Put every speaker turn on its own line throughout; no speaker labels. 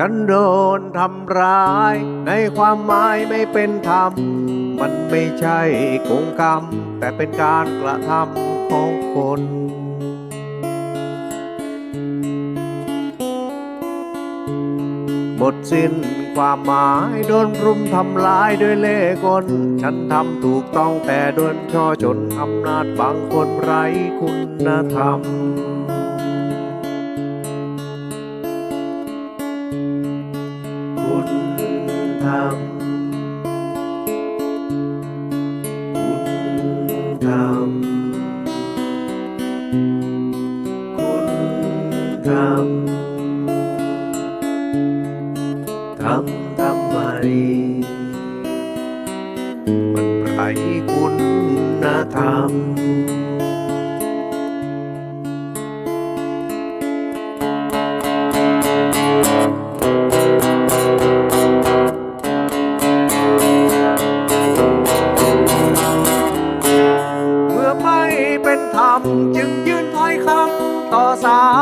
ฉันโดนทำร้าย ในความหมายไม่เป็นธรรม มันไม่ใช่กงกรรม แต่เป็นการกระทำของคนหมดสิ้นความหมายโดนรุมทำลายด้วยเล่กล ฉันทำถูกต้องแต่โดนช่อจนอำนาจบางคนไร้คุณธรรม รรมคุณธรรมคุณธรรมทำทำไมมันไรคุณธรรม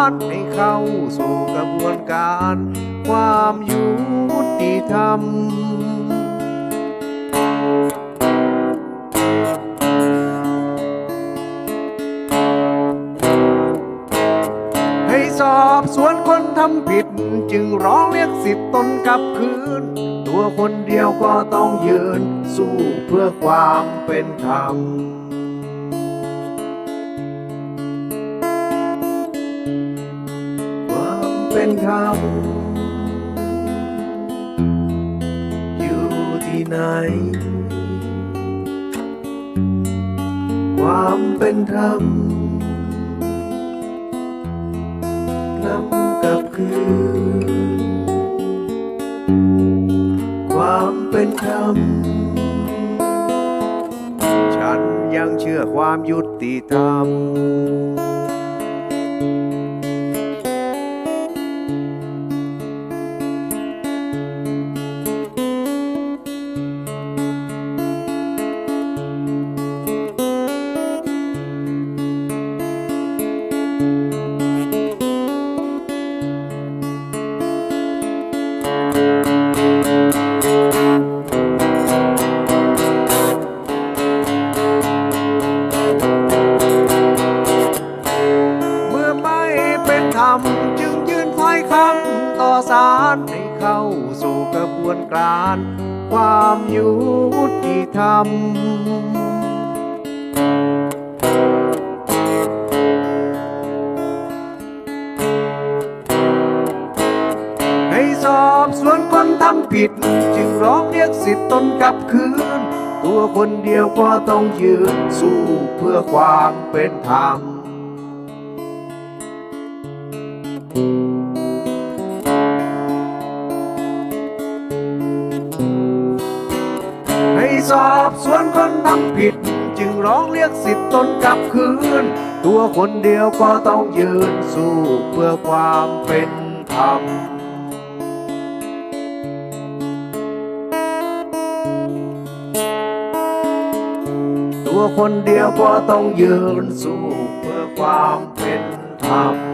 าลให้เข้าสู่กระบวนการ ความยุติธรรมให้สอบสวนคนทำผิด จึงร้องเรียกสิทธิ์ตนกลับคืน ตัวคนเดียวก็ต้องยืน สู้เพื่อความเป็นธรรม เป็นธรรมอยู่ที่ไหน ความเป็นธรรมนำกลับคืนความเป็นธรรมฉันยังเชื่อความยุติธรรมำต่อศาลให้เข้าสู่กระบวนการ ความยุติธรรมให้สอบสวนคนทำผิด จึงร้องเรียกสิทธิ์ตนกลับคืน ตัวคนเดียวก็ต้องยืนสู้เพื่อความเป็นธรรมให้ สอบสวนคนทำผิด จึงร้องเรียกสิทธิ์ตนกลับคืน ตัวคนเดียวก็ต้องยืนสู้เพื่อความเป็นธรรมตัวคนเดียวก็ต้องยืนสู้เพื่อความเป็นธรรม